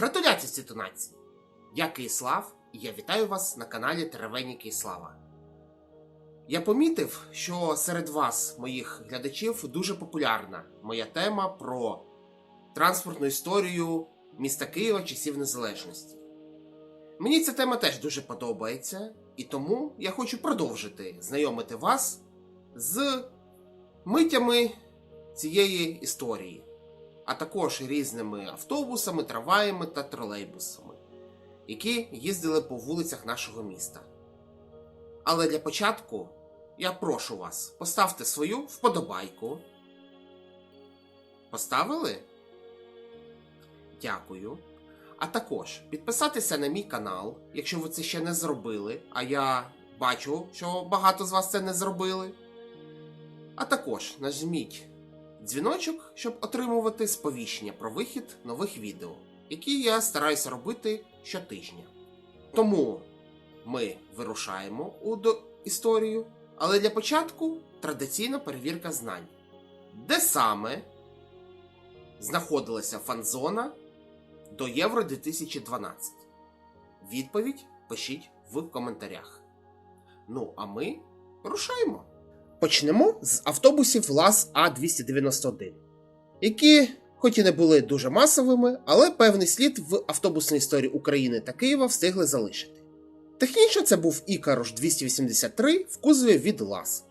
Гратуляції світонації! Я Киїслав, і я вітаю вас на каналі Теревені Киїслава. Я помітив, що серед вас, моїх глядачів, дуже популярна моя тема про транспортну історію міста Києва часів незалежності. Мені ця тема теж дуже подобається, і тому я хочу продовжити знайомити вас з митями цієї історії, а також різними автобусами, трамваями та тролейбусами, які їздили по вулицях нашого міста. Але для початку я прошу вас, поставте свою вподобайку. Поставили? Дякую. А також підписатися на мій канал, якщо ви це ще не зробили, а я бачу, що багато з вас це не зробили. А також нажміть дзвіночок, щоб отримувати сповіщення про вихід нових відео, які я стараюся робити щотижня. Тому ми вирушаємо у до- історію, але для початку традиційна перевірка знань. Де саме знаходилася фан-зона до Євро 2012? Відповідь пишіть в коментарях. Ну, а ми рушаємо. Почнемо з автобусів ЛАЗ А291, які, хоч і не були дуже масовими, але певний слід в автобусній історії України та Києва встигли залишити. Технічно це був Ікарош 283 в кузові від ЛАЗ.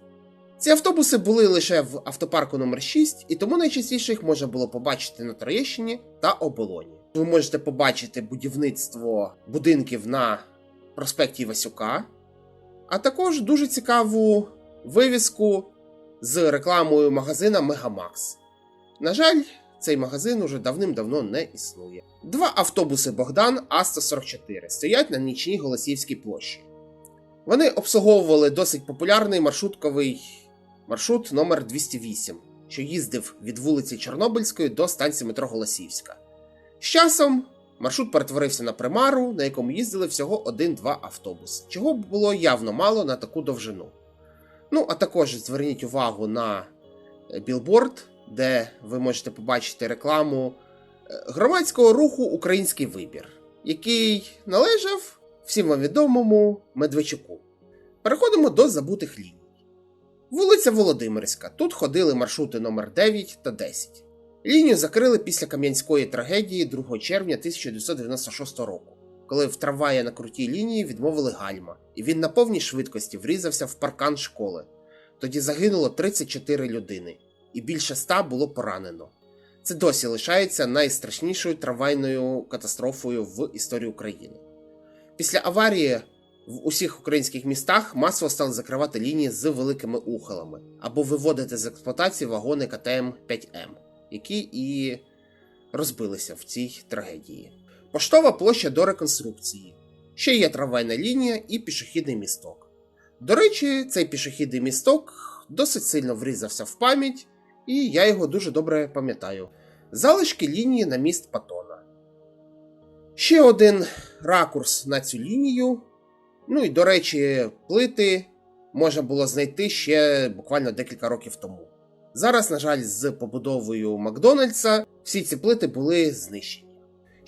Ці автобуси були лише в автопарку номер 6 і тому найчастіше їх можна було побачити на Троєщині та Оболоні. Ви можете побачити будівництво будинків на проспекті Васюка, а також дуже цікаву вивіску з рекламою магазина Мегамакс. На жаль, цей магазин уже давним-давно не існує. Два автобуси Богдан А144 стоять на нічній Голосіївській площі. Вони обслуговували досить популярний маршрутковий маршрут номер 208, що їздив від вулиці Чорнобильської до станції метро Голосіївська. З часом маршрут перетворився на примару, на якому їздили всього один-два автобуси, чого було явно мало на таку довжину. Ну, а також зверніть увагу на е, білборд, де ви можете побачити рекламу е, громадського руху Український вибір, який належав всім вам відомому Медведчуку. Переходимо до забутих ліній. Вулиця Володимирська. Тут ходили маршрути номер 9 та 10. Лінію закрили після Кам'янської трагедії 2 червня 1996 року, коли в трамваї на крутій лінії відмовили гальма, і він на повній швидкості врізався в паркан школи. Тоді загинуло 34 людини, і більше 100 було поранено. Це досі лишається найстрашнішою трамвайною катастрофою в історії України. Після аварії в усіх українських містах масово стали закривати лінії з великими ухилами або виводити з експлуатації вагони КТМ 5М, які і розбилися в цій трагедії. Поштова площа до реконструкції. Ще є трамвайна лінія і пішохідний місток. До речі, цей пішохідний місток досить сильно врізався в пам'ять, і я його дуже добре пам'ятаю. Залишки лінії на міст Патона. Ще один ракурс на цю лінію. Ну і, до речі, плити можна було знайти ще буквально декілька років тому. Зараз, на жаль, з побудовою Макдональдса всі ці плити були знищені.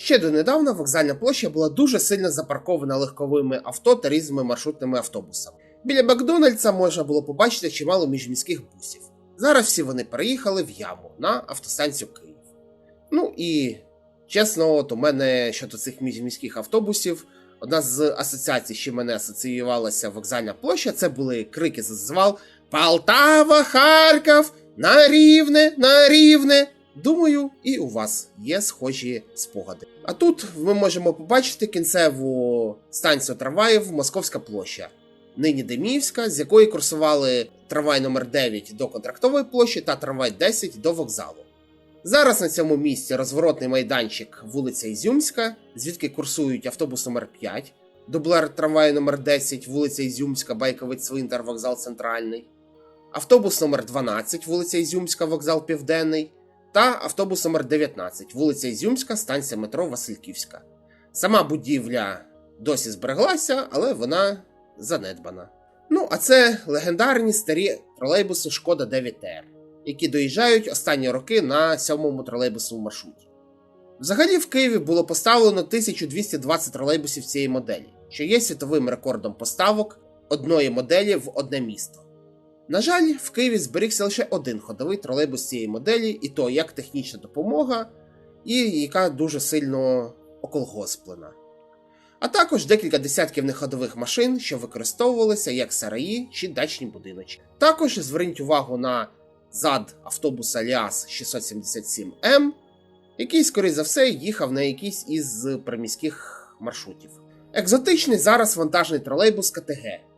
Ще донедавна вокзальна площа була дуже сильно запаркована легковими авто та різними маршрутними автобусами. Біля Макдональдса можна було побачити чимало міжміських бусів. Зараз всі вони переїхали в яму на автостанцію Київ. Ну і чесно, от у мене щодо цих міжміських автобусів, одна з асоціацій, що мене асоціювалася вокзальна площа, це були крики зазвал Полтава, Харків, на рівне, на рівне. Думаю, і у вас є схожі спогади. А тут ми можемо побачити кінцеву станцію трамваїв Московська площа, нині Деміївська, з якої курсували трамвай номер 9 до контрактової площі та трамвай 10 до вокзалу. Зараз на цьому місці розворотний майданчик вулиця Ізюмська, звідки курсують автобус номер 5 дублер трамваю номер 10 вулиця Ізюмська, Байковець Свинтер, вокзал Центральний, автобус номер 12 вулиця Ізюмська, вокзал Південний та автобус номер 19 вулиця Ізюмська, станція метро Васильківська. Сама будівля досі збереглася, але вона занедбана. Ну, а це легендарні старі тролейбуси Шкода 9 р які доїжджають останні роки на сьомому тролейбусовому маршруті. Взагалі в Києві було поставлено 1220 тролейбусів цієї моделі, що є світовим рекордом поставок одної моделі в одне місто. На жаль, в Києві зберігся лише один ходовий тролейбус цієї моделі, і то як технічна допомога, і яка дуже сильно околгосплена. А також декілька десятків неходових машин, що використовувалися як сараї чи дачні будиночки. Також зверніть увагу на зад автобуса Ліас 677М, який, скоріш за все, їхав на якийсь із приміських маршрутів. Екзотичний зараз вантажний тролейбус КТГ.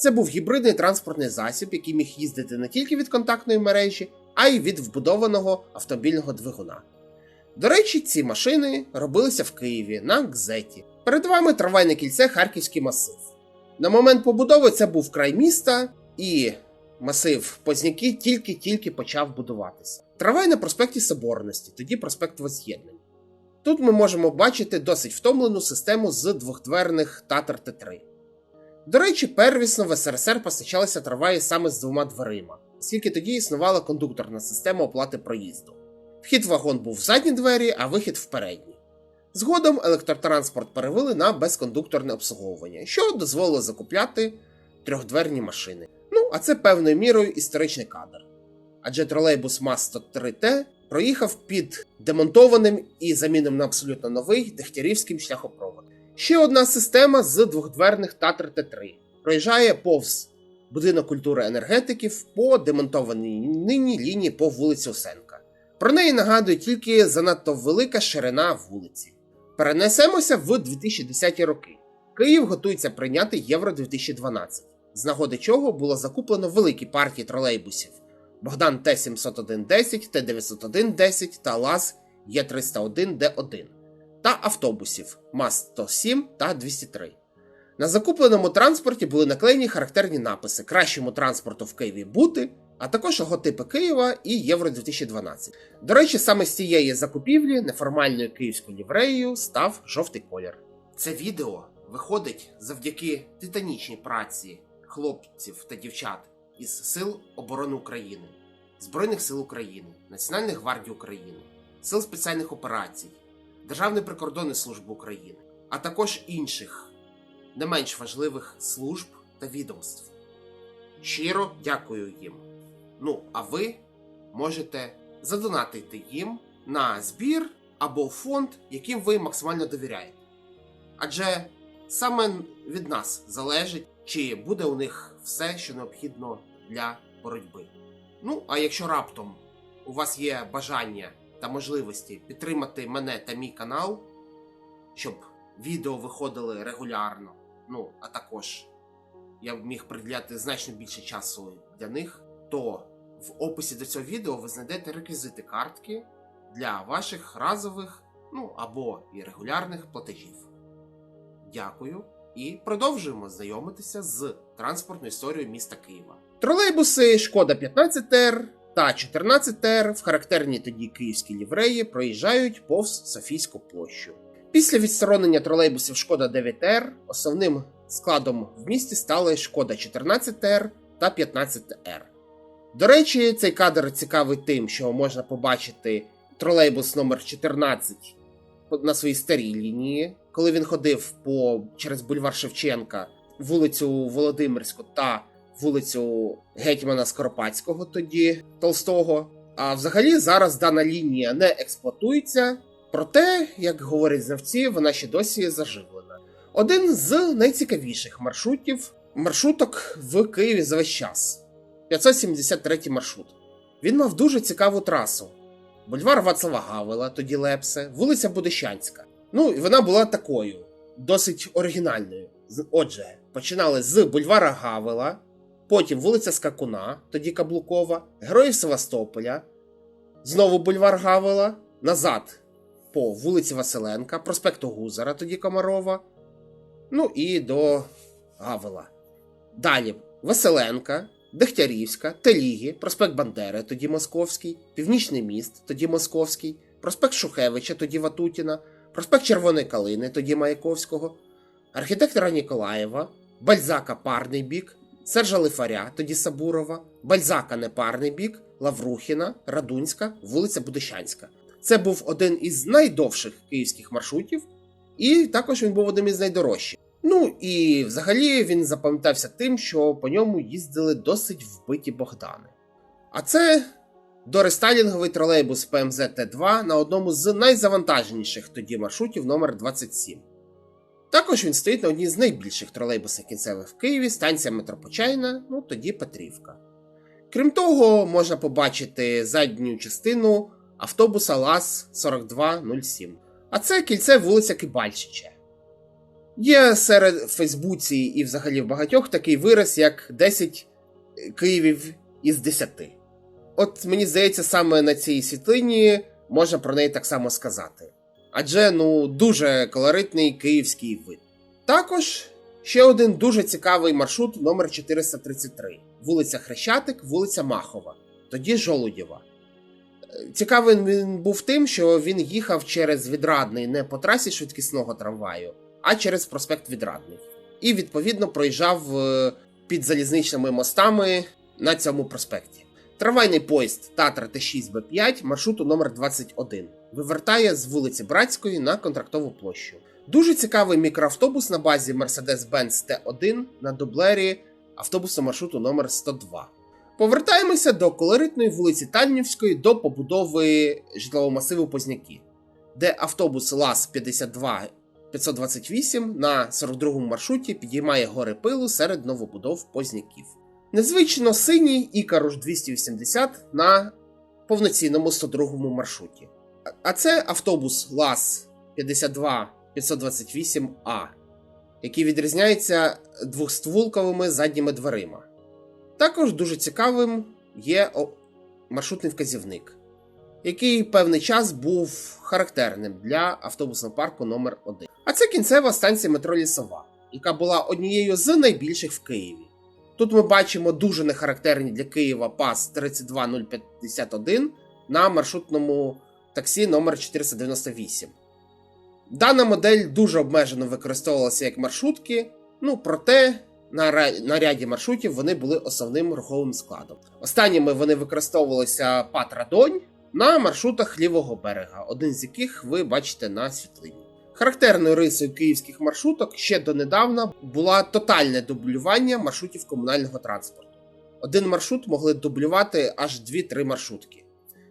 Це був гібридний транспортний засіб, який міг їздити не тільки від контактної мережі, а й від вбудованого автомобільного двигуна. До речі, ці машини робилися в Києві на Гзеті. Перед вами трамвайне кільце Харківський масив. На момент побудови це був край міста, і масив Позняки тільки-тільки почав будуватися. Трамвай на проспекті Соборності, тоді проспект Воз'єднань. Тут ми можемо бачити досить втомлену систему з двохдверних Татар Т3. До речі, первісно в СРСР постачалися трамваї саме з двома дверима, оскільки тоді існувала кондукторна система оплати проїзду. Вхід в вагон був в задні двері, а вихід в передні. Згодом електротранспорт перевели на безкондукторне обслуговування, що дозволило закупляти трьохдверні машини. Ну, а це певною мірою історичний кадр. Адже тролейбус МАЗ-103Т проїхав під демонтованим і заміненим на абсолютно новий Дегтярівським шляхопроводом. Ще одна система з двохдверних Татр Т3 проїжджає повз будинок культури енергетиків по демонтованій нині лінії по вулиці Осенка. Про неї нагадує тільки занадто велика ширина вулиці. Перенесемося в 2010 роки. Київ готується прийняти Євро 2012, з нагоди чого було закуплено великі партії тролейбусів Богдан Т-70110, Т-90110 та ЛАЗ Є301Д1 та автобусів МАЗ-107 та 203. На закупленому транспорті були наклеєні характерні написи Кращому транспорту в Києві бути, а також логотипи Києва і Євро 2012. До речі, саме з цієї закупівлі неформальною київською лівреєю став жовтий колір. Це відео виходить завдяки титанічній праці хлопців та дівчат із Сил оборони України, Збройних сил України, Національної гвардії України, Сил спеціальних операцій, Державної прикордонної служби України, а також інших не менш важливих служб та відомств. Щиро дякую їм. Ну, а ви можете задонатити їм на збір або фонд, яким ви максимально довіряєте. Адже саме від нас залежить, чи буде у них все, що необхідно для боротьби. Ну, а якщо раптом у вас є бажання та можливості підтримати мене та мій канал, щоб відео виходили регулярно, ну а також я б міг приділяти значно більше часу для них, то в описі до цього відео ви знайдете реквізити картки для ваших разових, ну або і регулярних платежів. Дякую і продовжуємо знайомитися з транспортною історією міста Києва. Тролейбуси Шкода 15Р та 14Р в характерній тоді київській лівреї проїжджають повз Софійську площу. Після відсторонення тролейбусів Шкода 9Р основним складом в місті стали Шкода 14Р та 15Р. До речі, цей кадр цікавий тим, що можна побачити тролейбус номер 14 на своїй старій лінії, коли він ходив по через бульвар Шевченка, вулицю Володимирську та вулицю Гетьмана Скоропадського, тоді Толстого. А взагалі зараз дана лінія не експлуатується, проте, як говорять знавці, вона ще досі заживлена. Один з найцікавіших маршрутів маршруток в Києві за весь час 573 маршрут. Він мав дуже цікаву трасу. Бульвар Вацлава Гавела, тоді Лепсе, вулиця Будищанська. Ну, і вона була такою, досить оригінальною. Отже, починали з бульвара Гавела, потім вулиця Скакуна, тоді Каблукова, Героїв Севастополя, знову бульвар Гавела, назад по вулиці Василенка, проспекту Гузара, тоді Комарова, ну і до Гавела. Далі Василенка, Дегтярівська, Теліги, проспект Бандери, тоді Московський, Північний міст, тоді Московський, проспект Шухевича, тоді Ватутіна, проспект Червоної Калини, тоді Маяковського, архітектора Ніколаєва, Бальзака парний бік, Сержа Лифаря, тоді Сабурова, Бальзака непарний бік, Лаврухіна, Радунська, вулиця Будищанська. Це був один із найдовших київських маршрутів, і також він був одним із найдорожчих. Ну і взагалі він запам'ятався тим, що по ньому їздили досить вбиті Богдани. А це дорестайлінговий тролейбус ПМЗ Т2 на одному з найзавантаженіших тоді маршрутів номер 27. Також він стоїть на одній з найбільших тролейбусних кінцевих в Києві, станція Метропочайна, ну тоді Петрівка. Крім того, можна побачити задню частину автобуса ЛАЗ 4207. А це кільце вулиця Кибальчича. Є серед Фейсбуці і взагалі в багатьох такий вираз, як 10 Київів із 10. От мені здається, саме на цій світлині можна про неї так само сказати. Адже ну дуже колоритний київський вид. Також ще один дуже цікавий маршрут номер 433 вулиця Хрещатик, вулиця Махова, тоді Жолудєва. Е, Цікавий він був тим, що він їхав через відрадний не по трасі швидкісного трамваю, а через проспект Відрадний. І відповідно проїжджав е, під залізничними мостами на цьому проспекті. Трамвайний поїзд Татра Т6Б5 маршруту номер 21 вивертає з вулиці Братської на контрактову площу. Дуже цікавий мікроавтобус на базі Mercedes-Benz T1 на дублері автобусу маршруту номер 102. Повертаємося до колоритної вулиці Тальнівської до побудови житлового масиву Позняки, де автобус ЛАЗ 52 528 на 42-му маршруті підіймає гори пилу серед новобудов Позняків. Незвично синій Ікаруш 280 на повноцінному 102-му маршруті. А- А це автобус ЛАЗ 52 528А, який відрізняється двохствулковими задніми дверима. Також дуже цікавим є маршрутний вказівник, який певний час був характерним для автобусного парку номер 1 А це кінцева станція метро Лісова, яка була однією з найбільших в Києві. Тут ми бачимо дуже нехарактерні для Києва пас 32051 на маршрутному таксі номер 498. Дана модель дуже обмежено використовувалася як маршрутки, ну проте на, на ряді маршрутів вони були основним руховим складом. Останніми вони використовувалися Патрадонь на маршрутах лівого берега, один з яких ви бачите на світлині. Характерною рисою київських маршруток ще донедавна була тотальне дублювання маршрутів комунального транспорту. Один маршрут могли дублювати аж 2-3 маршрутки.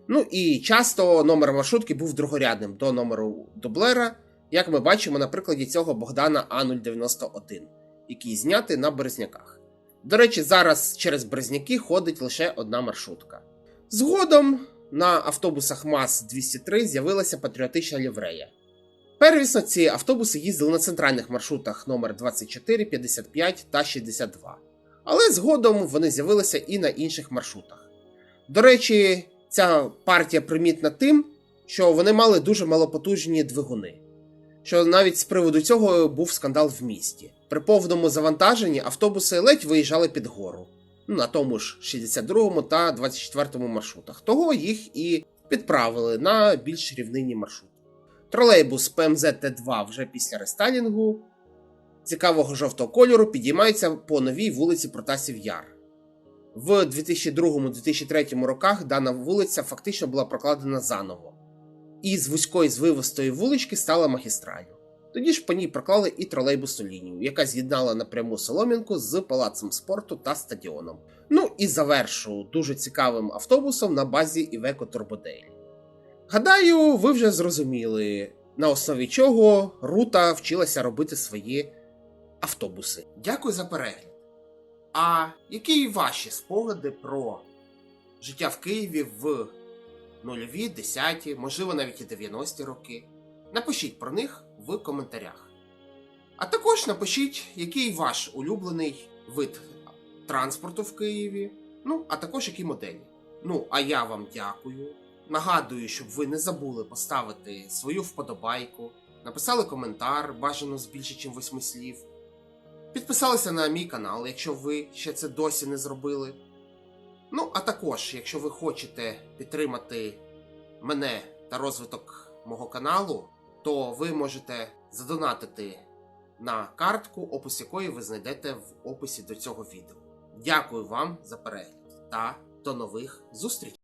Ну і часто номер маршрутки був другорядним до номеру дублера, як ми бачимо на прикладі цього Богдана А091, який знятий на Березняках. До речі, зараз через Березняки ходить лише одна маршрутка. Згодом на автобусах МАЗ-203 з'явилася патріотична ліврея. Первісно ці автобуси їздили на центральних маршрутах номер 24, 55 та 62. Але згодом вони з'явилися і на інших маршрутах. До речі, ця партія примітна тим, що вони мали дуже малопотужні двигуни. Що навіть з приводу цього був скандал в місті. При повному завантаженні автобуси ледь виїжджали під гору. Ну, на тому ж 62 та 24 маршрутах. Того їх і підправили на більш рівнинні маршрути. Тролейбус ПМЗ Т2 вже після рестайлінгу цікавого жовтого кольору підіймається по новій вулиці Протасів Яр. В 2002-2003 роках дана вулиця фактично була прокладена заново, і з вузької звивистої вулички стала магістралю. Тоді ж по ній проклали і тролейбусну лінію, яка з'єднала напряму Солом'янку з палацем спорту та стадіоном. Ну і завершу дуже цікавим автобусом на базі Івеко Турбоделі. Гадаю, ви вже зрозуміли, на основі чого Рута вчилася робити свої автобуси. Дякую за перегляд. А які ваші спогади про життя в Києві в нульові, десяті, можливо, навіть і 90-ті роки? Напишіть про них в коментарях. А також напишіть, який ваш улюблений вид транспорту в Києві, ну, а також які моделі. Ну, а я вам дякую. Нагадую, щоб ви не забули поставити свою вподобайку, написали коментар, бажано з більше, ніж восьми слів. Підписалися на мій канал, якщо ви ще це досі не зробили. Ну, а також, якщо ви хочете підтримати мене та розвиток мого каналу, то ви можете задонатити на картку, опис якої ви знайдете в описі до цього відео. Дякую вам за перегляд та до нових зустрічей!